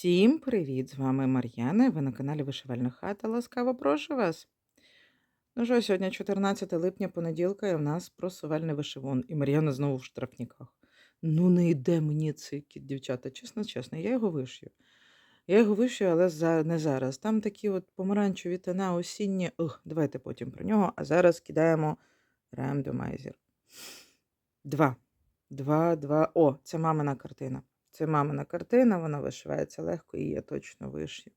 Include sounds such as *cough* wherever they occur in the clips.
Всім привіт! З вами Мар'яна. Ви на каналі Вишивальна хата. Ласкаво прошу вас. Ну що, сьогодні 14 липня, понеділка, і в нас просувальний вишивон. І Мар'яна знову в штрафниках. Ну, не йде мені цей кіт, дівчата. Чесно, чесно, я його вишию. Я його вишию, але за... не зараз. Там такі от помаранчеві тона осінні. Ух, давайте потім про нього. А зараз кидаємо рандомайзер. Два. Два, два. О, це мамина картина. Це мамина картина, вона вишивається легко і я точно вишью.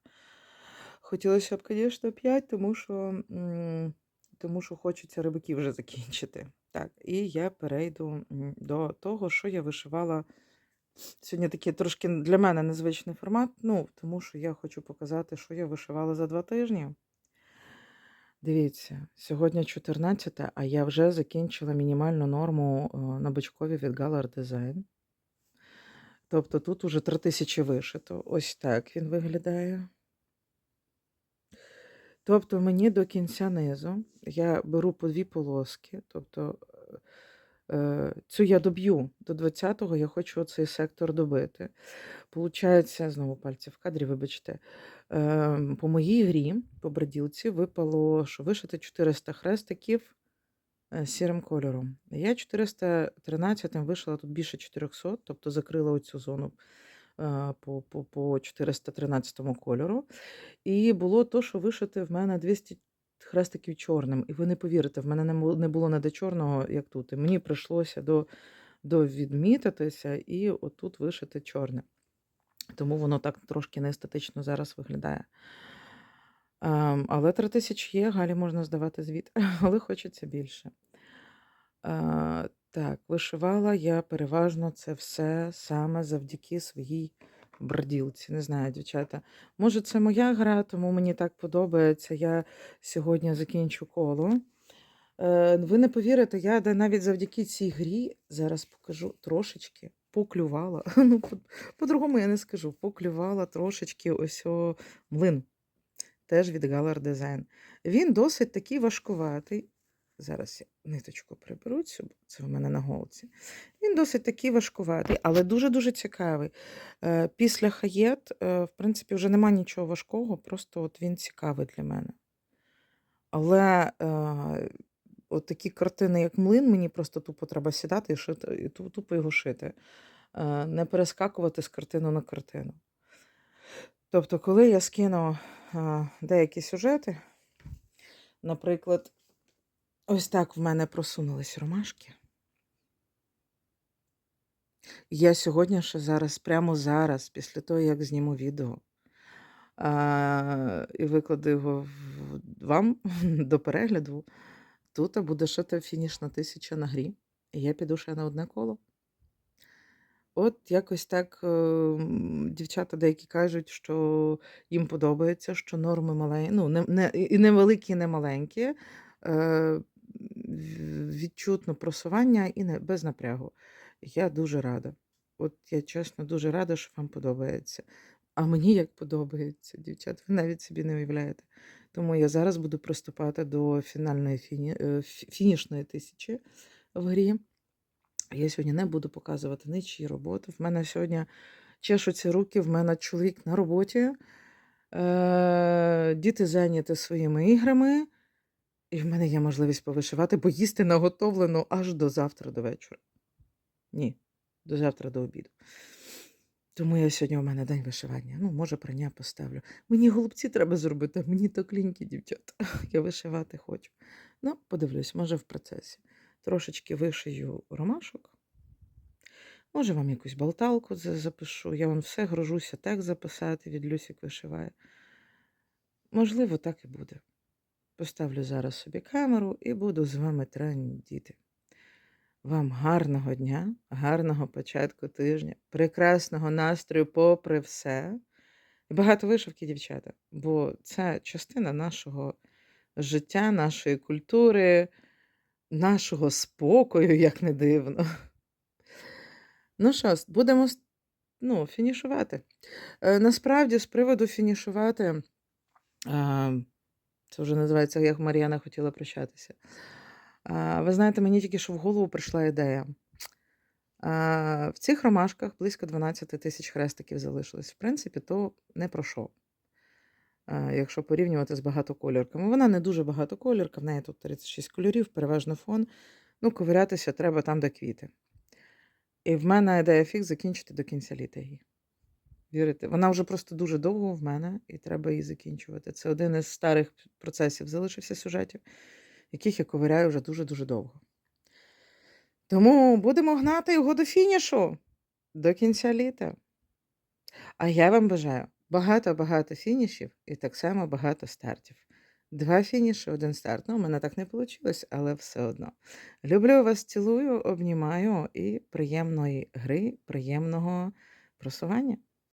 Хотілося б, звісно, 5, тому що, тому що хочеться рибаків вже закінчити. Так, і я перейду до того, що я вишивала. Сьогодні такий трошки для мене незвичний формат, ну, тому що я хочу показати, що я вишивала за два тижні. Дивіться, сьогодні 14, а я вже закінчила мінімальну норму е, на бочкові від Galar Design. Тобто тут уже 3000 вишито. Ось так він виглядає. Тобто мені до кінця низу я беру по дві полоски. Тобто е, цю я доб'ю до 20-го, я хочу оцей сектор добити. Получається, знову пальці в кадрі, вибачте, е, по моїй грі, по броділці, випало, що вишити 400 хрестиків сірим кольором. Я 413 вишила тут більше 400, тобто закрила оцю зону е, по, по, по 413 кольору. І було то, що вишити в мене 200 хрестиків чорним. І ви не повірите, в мене не мо- не було ніде чорного, як тут. І мені прийшлося до, до відмітитися і отут вишити чорне. Тому воно так трошки неестетично зараз виглядає. Ем, але 3 тисячі є, Галі можна здавати звіт, *laughs* але хочеться більше. Е, так, вишивала я переважно це все саме завдяки своїй броділці. Не знаю, дівчата. Може, це моя гра, тому мені так подобається. Я сьогодні закінчу коло. Е, ви не повірите, я навіть завдяки цій грі зараз покажу трошечки поклювала. *laughs* Ну, по- по-другому я не скажу. Поклювала трошечки ось о млин. Теж від Galar Design. Він досить такий важкуватий. Зараз я ниточку приберу цю, бо це в мене на голці. Він досить такий важкуватий, але дуже-дуже цікавий. Е, Після хаєт, е, в принципі, вже нема нічого важкого, просто от він цікавий для мене. Але е, от такі картини, як млин, мені просто тупо треба сідати і шити, і тупо його шити. Не перескакувати з картину на картину. Тобто, коли я скину деякі сюжети, наприклад, ось так в мене просунулись ромашки. Я сьогодні ще зараз, прямо зараз, після того, як зніму відео а, і викладу його вам *laughs* до перегляду, тут буде шити фінішна тисяча на грі. І я піду ще на одне коло. От якось так е, м, дівчата деякі кажуть, що їм подобається, що норми маленькі, ну, не, не, і не і не маленькі, е, відчутно просування і не, без напрягу. Я дуже рада. От я чесно дуже рада, що вам подобається. А мені як подобається, дівчат, ви навіть собі не уявляєте. Тому я зараз буду приступати до фінальної фіні, е, фі- фінішної тисячі в грі. Я сьогодні не буду показувати нічиї роботи. В мене сьогодні чешуться руки, в мене чоловік на роботі, е, діти зайняті своїми іграми, і в мене є можливість повишивати, бо їсти наготовлено аж до завтра до вечора. Ні, до завтра до обіду. Тому я сьогодні у мене день вишивання. Ну, може, прання поставлю. Мені голубці треба зробити, мені то кліньки, дівчата. *laughs* Я вишивати хочу. Ну, подивлюсь, може, в процесі. Трошечки вишию ромашок. Може, вам якусь болталку запишу. Я вам все грожуся так записати від Люсік вишиває. Можливо, так і буде. Поставлю зараз собі камеру і буду з вами трендіти. Вам гарного дня, гарного початку тижня, прекрасного настрою, попри все. І багато вишивки, дівчата, бо це частина нашого життя, нашої культури, нашого спокою, як не дивно. Ну що, будемо ну, фінішувати. Е, насправді, з приводу фінішувати, це вже називається, як Мар'яна хотіла прощатися. Ви знаєте, мені тільки що в голову прийшла ідея. В цих ромашках близько 12 тисяч хрестиків залишилось. В принципі, то не про що. Якщо порівнювати з багатокольорками. Вона не дуже багатокольорка, в неї тут 36 кольорів, переважно фон. Ну, ковирятися треба там, де квіти. І в мене ідея фікс закінчити до кінця літа. Вірите? Вона вже просто дуже довго в мене, і треба її закінчувати. Це один із старих процесів залишився сюжетів, яких я ковиряю вже дуже-дуже довго. Тому будемо гнати його до фінішу, до кінця літа. А я вам бажаю багато-багато фінішів і так само багато стартів. Два фініші, один старт. Ну, у мене так не вийшло, але все одно. Люблю вас, цілую, обнімаю і приємної гри, приємного просування.